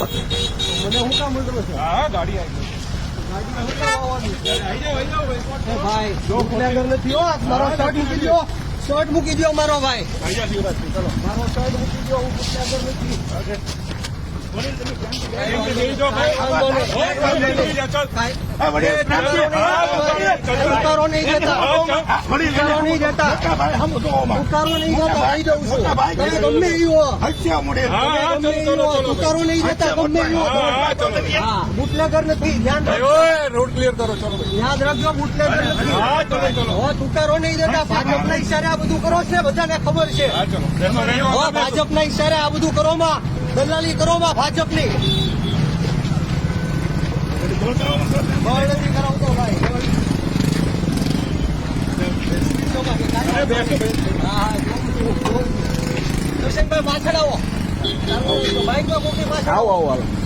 મને હું કામ છે હા ગાડી આવી ભાઈ નથી હો મારો શર્ટ મૂકી દો શર્ટ મૂકી દો મારો ભાઈ મારો શર્ટ મૂકી દો હું બુટલેગર નથી ભાઈ નહીં. જતા. ચાલ, બેસી જા, ચાલ. ભાઈ હા, વડીલ. એ ટ્રાફિક હા, નહીં. જતા ઉતારો નહીં જતા. આવી દઉં છું તમે ગમે એવું હો. ગમે નહીં જતા ગમે હો. બુટલેગર નથી. ધ્યાન રોડ ક્લિયર કરો ચલો. યાદ રાખજો બુટલેગર નથી. હા નહીં દેતા ભાજપના ઈશારે આ બધું કરો છે? બધાને ખબર છે. ભાજપના ઈશારે આ બધું કરો માં દલાલી કરો માં ભાજપની બળ નથી કરાવતો ભાઈ અરે, બેસો, બેસો. હા હા જોઉં છું, જોઉં છું. કિશનભાઈ પાછળ આવો બાઈકમાં મૂકી પાછળ આવો આવો આવો.